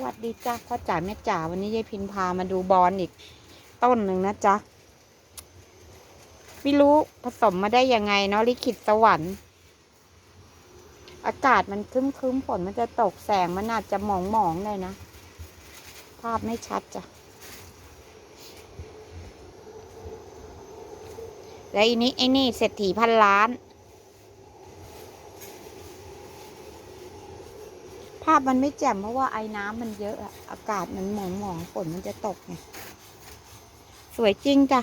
วัสดีจ้าพ่อจ๋าแม่จ๋าวันนี้ยายพินพามาดูบอลอีกต้นหนึ่งนะจ๊ะไม่รู้ผสมมาได้ยังไงเนาะลิขิตสวรรค์ อากาศมันครึ้มครึ้มฝนมันจะตกแสงมันอาจจะหมองหมองเลยนะ ภาพไม่ชัดจ้ะ แล้วอีนี้ไอ้นี่เศรษฐีพันล้านาพมันไม่แจ่มเพราะว่าไอ้น้ำมันเยอะอะอากาศมันหมองหมองๆฝนมันจะตกไงสวยจริงจ้ะ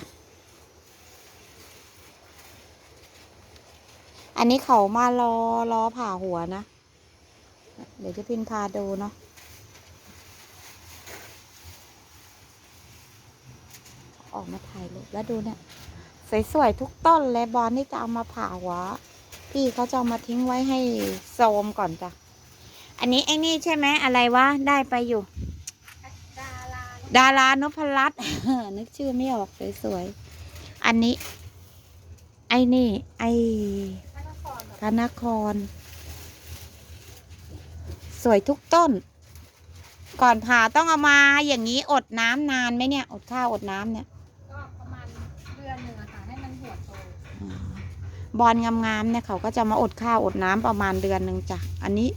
อันนี้เขามารอรอผ่าหัวนะ เดี๋ยวจะพินพาดูเนาะออกมาถ่ายรูปแล้วดูเนี่ย สวยๆทุกต้นเลยบอลนี่จะเอามาผ่าหัว พี่เขาจะเอามาทิ้งไว้ให้โซมก่อนจ้ะ อันนี้ไอ้นี่ใช่ไหมอะไรวะได้ไปอยู่ ดาราดารานพรัตน์ นึกชื่อไม่ออกสวยๆอันนี้ ไอ้นี่ ไอ้พระนครพระนคร สวยทุกต้น ก่อนผ่าต้องเอามาอย่างนี้อดน้ำนานไหมเนี่ย อดข้าวอดน้ำเนี่ย ก็ประมาณเดือนหนึ่งอะค่ะให้มันหัวโตอาบอลงามๆเนี่ยเขาก็จะมาอดข้าวอดน้ำประมาณเดือนหนึ่งจ้ะอันนี้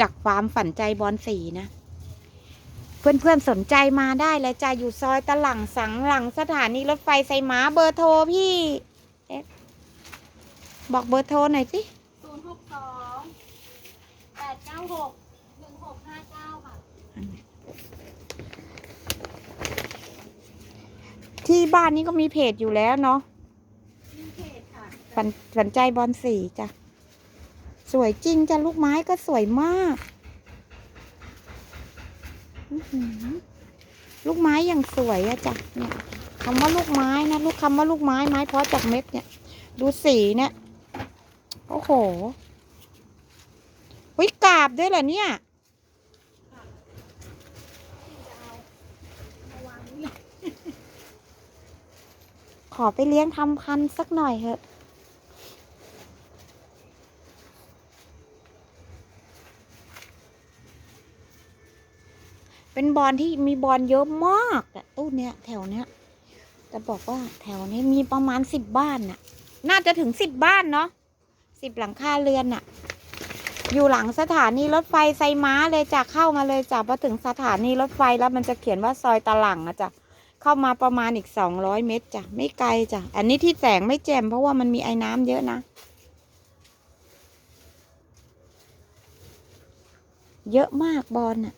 จากความฝันใจบอลสีนะ เพื่อนๆสนใจมาได้เลยจ้ะอยู่ซอยตะหลังสังหลังสถานีรถไฟไซม้าเบอร์โทรพี่เอ๊ะบอกเบอร์โทรหน่อยสิศูนย์หกสองแปดเก้าหกหนึ่งหกห้าเก้าค่ะ ที่บ้านนี้ก็มีเพจอยู่แล้วเนาะมีเพจค่ะ ฝันฝันใจบอลสีจ้ะส วยจริงจ้ะลูกไม้ก็สวยมาก ลูกไม้อย่างสวยอะจ้ะเนี่ยคำว่าลูกไม้นะลูกคำว่าลูกไม้ไม้เพาะจากเม็ดเนี่ย ดูสีเนี่ยโอ้โหวิกาบด้วยเหรอเนี่ยขอไปเลี้ยงทำพันธุ์สักหน่อยเถอะ เป็นบอลที่มีบอลเยอะมากอะตู้เนี้ยแถวเนี้ยจะบอกว่าแถวนี้มีประมาณสิบบ้านน่ะ น่าจะถึงสิบบ้านเนาะสิบหลังคาเรือนน่ะ อยู่หลังสถานีรถไฟไซม้าเลยจ้ะเข้ามาเลยจ้ะพอถึงสถานีรถไฟแล้วมันจะเขียนว่าซอยตะหลังนะจ้ะเข้ามาประมาณอีกสองร้อยเมตรจ้ะไม่ไกลจ้ะอันนี้ที่แสงไม่แจ่มเพราะว่ามันมีไอ้น้ำเยอะนะเยอะมากบอลน่ะ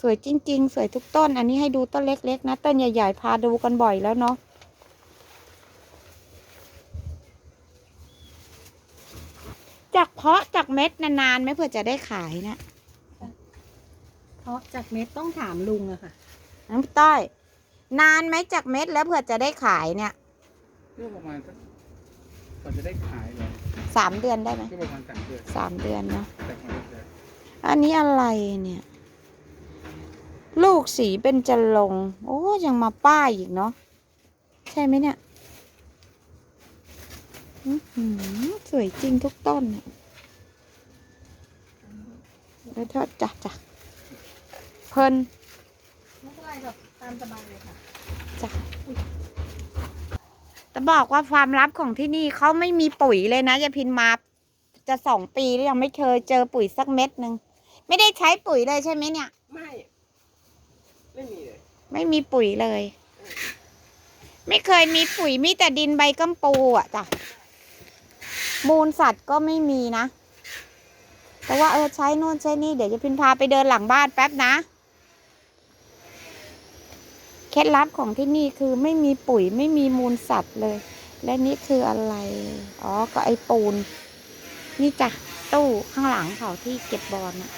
สวยจริง ๆ สวยทุกต้น อันนี้ให้ดูต้นเล็ก ๆ นะ ต้นใหญ่ ๆ พาดูกันบ่อยแล้วเนาะจากเพาะจากเม็ดนานๆไหม่เพื่อจะได้ขายนะเพราะจากเม็ดต้องถามลุงอะค่ะน้ำต้อย นานไหมจากเม็ดแล้วเผื่อจะได้ขายเนี่ยก็ประมาณสักก่อนจะได้ขายเลยสามเดือนได้ไหมก็ประมาณสามเดือนสามเดือนเนาะแต่ไม่ได้เลยอันนี้อะไรเนี่ยลู กสีเป็นจะลงค์โอ้ยังมาป้ายอีกเนาะใช่ไหมเนี่ยอื้อหือสวยจริงทุกต้นเนี่ยแล้วทอดจ้ะจ้ะเพลินไม่เป็นไรแบบตามสบายเลยค่ะจ้ะแต่บอกว่าความลับของที่นี่เขาไม่มีปุ๋ยเลยนะยายพินมาจะสองปีแล้วยังไม่เคยเจอปุ๋ยสักเม็ดหนึ่งไม่ได้ใช้ปุ๋ยเลยใช่ไหมเนี่ย ไม่มีเลยไม่มีปุ๋ยเลย ไม่เคยมีปุ๋ยมีแต่ดินใบกัมปูอะจ้ะมูลสัตว์ก็ไม่มีนะ แต่ว่าเออใช้โน่นใช้นี่ เดี๋ยวจะพินพาไปเดินหลังบ้านแป๊บนะ เคล็ดลับของที่นี่คือไม่มีปุ๋ยไม่มีมูลสัตว์เลย และนี่คืออะไร อ๋อ ก็ไอปูน นี่จ้ะตู้ข้างหลังเขาที่เก็บบอลนะ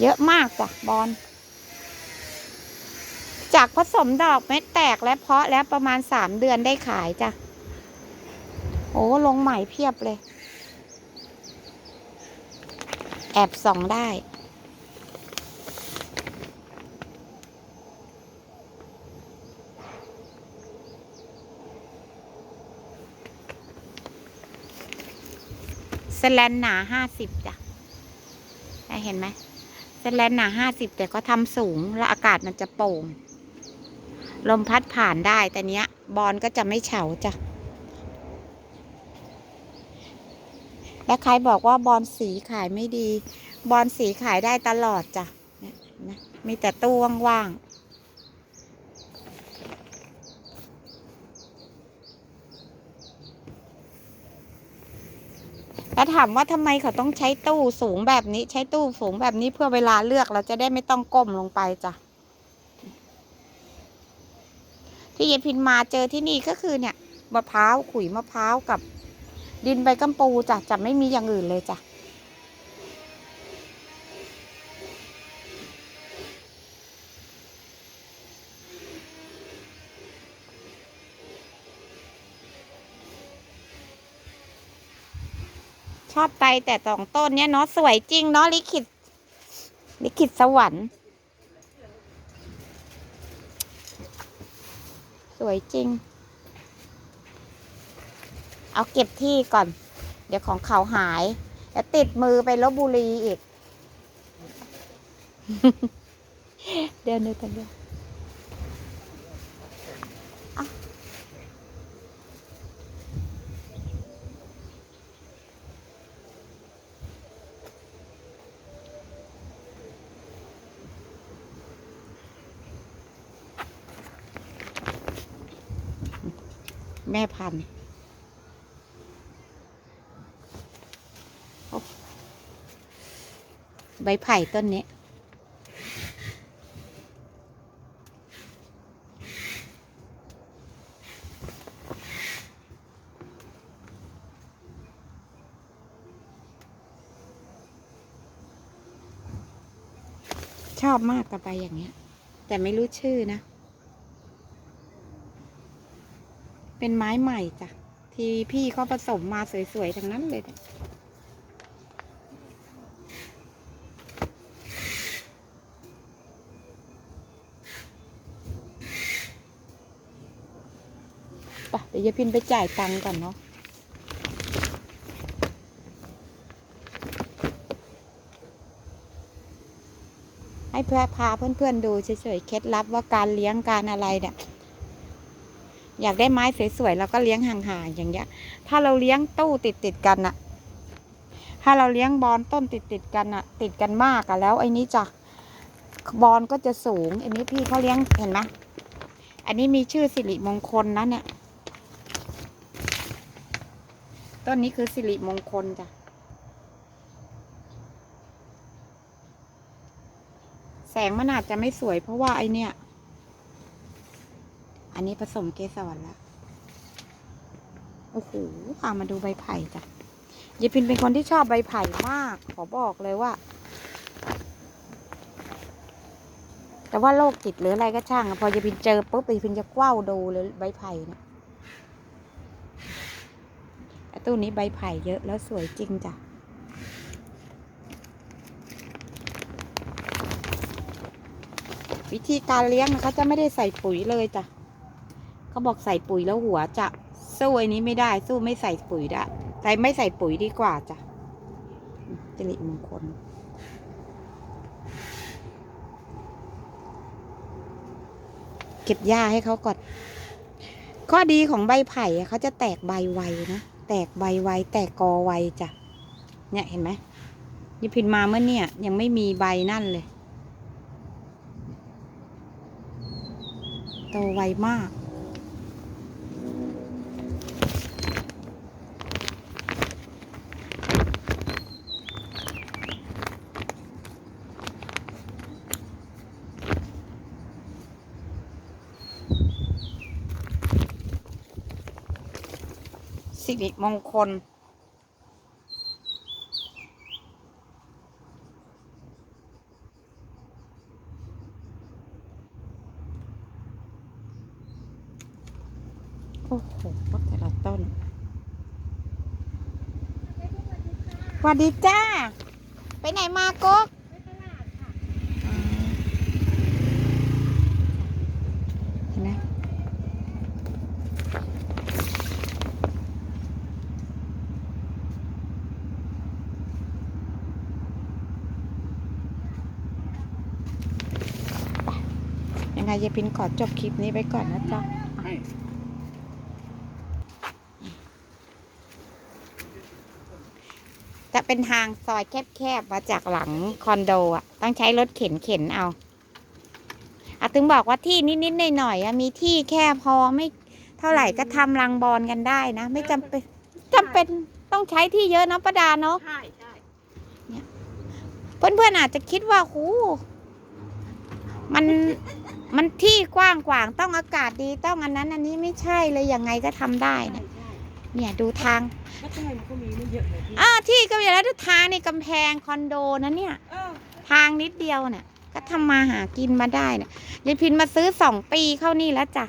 เยอะมากจ้ะบอลจากผสมดอกเม็ดแตกและเพาะแล้วประมาณสามเดือนได้ขายจ้ะโอ้ลงใหม่เพียบเลย แอบส่องได้ สแลนหนาห้าสิบจ้ะเห็นไหม สแลนหนาห้าสิบแต่ก็ทำสูงแล้วอากาศมันจะโป่ง ลมพัดผ่านได้แต่เนี้ย บอลก็จะไม่เฉาจ้ะ และใครบอกว่าบอลสีขายไม่ดี บอลสีขายได้ตลอดจ้ะนะมีแต่ตู้ว่างๆ แล้วถามว่าทำไมเขาต้องใช้ตู้สูงแบบนี้ ใช้ตู้สูงแบบนี้เพื่อเวลาเลือกเราจะได้ไม่ต้องก้มลงไปจ้ะที่เยายพินมาเจอที่นี่ก็คือเนี่ยมะพร้าวขุยมะพร้าวกับ ดินใบกัมปูจ้ะจะไม่มีอย่างอื่นเลยจ้ะ ชอบไปแต่สองต้นเนี้ยเนาะสวยจริงเนาะลิขิตลิขิตสวรรค์สวยจริง เอาเก็บที่ก่อน เดี๋ยวของเขาหายเดี๋ยวติดมือไปลบบุรีอีก เดินเดินเดินเดินเแม่พันธุ์ใบไผ่ต้นนี้ ชอบมากกับใบอย่างเงี้ย แต่ไม่รู้ชื่อนะ เป็นไม้ใหม่จ้ะ ที่พี่เขาผสมมาสวยๆทั้งนั้นเลยเนี่ยไปเดี๋ยวยายพินไปจ่ายตังค์ก่อนเนาะให้เพื่อพาเพื่อนๆดูเฉยๆเคล็ดลับว่าการเลี้ยงการอะไรเนี่ย อยากได้ไม้สวยๆแล้วก็เลี้ยงห่างๆอย่างเงี้ย ถ้าเราเลี้ยงตู้ติดๆกันอะถ้าเราเลี้ยงบอลต้นติดๆกันอะติดกันมากอะแล้วไอ้นี้จะบอลก็จะสูง อันนี้พี่เขาเลี้ยงเห็นไหมอันนี้มีชื่อสิริมงคลนะเนี่ย ต้นนี้คือสิริมงคลจ้ะ แสงมันอาจจะไม่สวยเพราะว่าไอเนี่ย อันนี้ผสมเกสรแล้วโอ้โหพามาดูใบไผ่จ้ะยายพินเป็นคนที่ชอบใบไผ่มาก ขอบอกเลยว่า แต่ว่าโรคจิตหรืออะไรก็ช่าง พอยายพินเจอปุ๊บยายพินจะกว้าวดูเลยใบไผ่เนี่ยตู้นี้ใบไผ่เยอะแล้วสวยจริงจ้ะวิธีการเลี้ยงนะเขาจะไม่ได้ใส่ปุ๋ยเลยจ้ะ เขาบอกใส่ปุ๋ยแล้วหัวจะสู้อ้นี้ไม่ได้ สู้ไม่ใส่ปุ๋ยได้ใส่ไม่ใส่ปุ๋ยดีกว่าจ้ะจริมงคลเก็บหญ้าให้เขาก่อนข้อดีของใบไผ่เขาจะแตกใบไวนะแตกใบไวแตกกอไวจ้ะเนี่ยเห็นไหมยิพินมาเมื่อเนี่ย ยังไม่มีใบนั่นเลย โตไวมาก สิริมงคล โอ้โหแต่ละต้นสวัสดีจ้า ไปไหนมาก๊กเห็นไหม งยายพินขอจบคลิปนี้ไปก่อนนะจ๊ะให้จะเป็นทางซอยแคบๆมาจากหลังคอนโดอะ ต้องใช้รถเข็นเข็นเอาอาถึงบอกว่าที่นิดๆหน่อยๆอะมีที่แค่พอไม่เท่าไหร่ก็ทำรังบอลกันได้นะ ไม่จำเป็นจำเป็นต้องใช้ที่เยอะนะประดาเนาะใช่ใช่เพื่อนๆอาจจะคิดว่าหูมัน มันที่กว้างขวางต้องอากาศดีต้องอันนั้น อันนี้ไม่ใช่เลยยังไงก็ทำได้ใช่นะใช่เนี่ยดูทางก็ใช่มันก็มีไม่เยอะเลยพี่อ้าที่ก็มีแล้วดูทางในกำแพงคอนโดนะเนี่ย เออทางนิดเดียวเนี่ยก็ทำมาหากินมาได้เนี่ยยายพินมาซื้อสองปีเข้านี่แล้วจ้ะ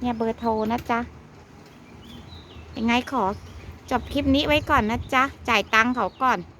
เนี่ยเบอร์โทรนะจ๊ะ ยังไงขอจบคลิปนี้ไว้ก่อนนะจ๊ะ จ่ายตังค์เขาก่อนจ